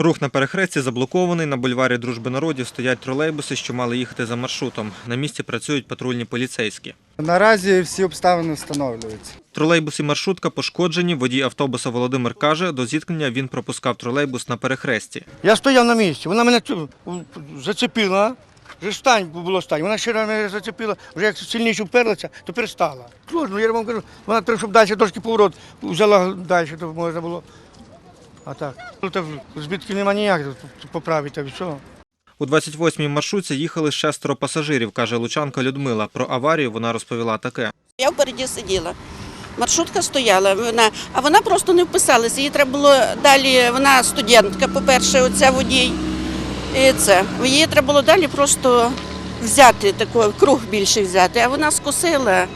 Рух на перехресті заблокований. На бульварі Дружби народів стоять тролейбуси, що мали їхати за маршрутом. На місці працюють патрульні поліцейські. Наразі всі обставини встановлюються. Тролейбус і маршрутка пошкоджені. Водій автобуса Володимир каже, до зіткнення він пропускав тролейбус на перехресті. Я стояв на місці, вона мене зацепила. Вже стань було стань. Вона ще раз мене зацепила, вже як сильніше вперлася, то перестала. Сложно, я вам кажу, вона треба, щоб далі трошки поворот взяла далі, то можна було. А так. Тут збитків нема тут поправити, і все. У 28-й маршрутці їхали шестеро пасажирів, каже Лучанка Людмила. Про аварію вона розповіла таке. Я впереді сиділа. Маршрутка стояла, вона, а вона просто не вписалася. Їй треба було далі, вона студентка, по-перше, оця водій. І це. Їй треба було далі просто взяти такий круг більше взяти, а вона скосила.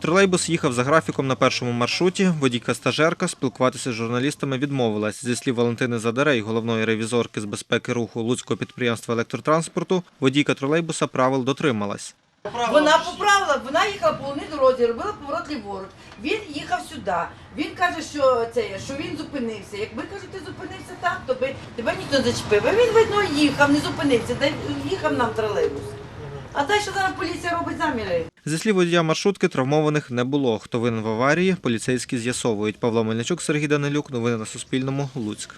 Тролейбус їхав за графіком на першому маршруті. Водійка-стажерка спілкуватися з журналістами відмовилась. Зі слів Валентини Задарей, головної ревізорки з безпеки руху Луцького підприємства електротранспорту, водійка тролейбуса правил дотрималась. Вона поправила, вона їхала по головній дорозі, робила поворот ліворуч. Він їхав сюди. Він каже, що це що він зупинився. Якби каже, ти зупинився так, то би тебе ніхто не зачепив. А він видно їхав, не зупинився, та їхав нам тролейбус. А далі зараз поліція робить заміри. Зі слів водія маршрутки травмованих не було. Хто винен в аварії, поліцейські з'ясовують. Павло Мельничук, Сергій Данилюк. Новини на Суспільному. Луцьк.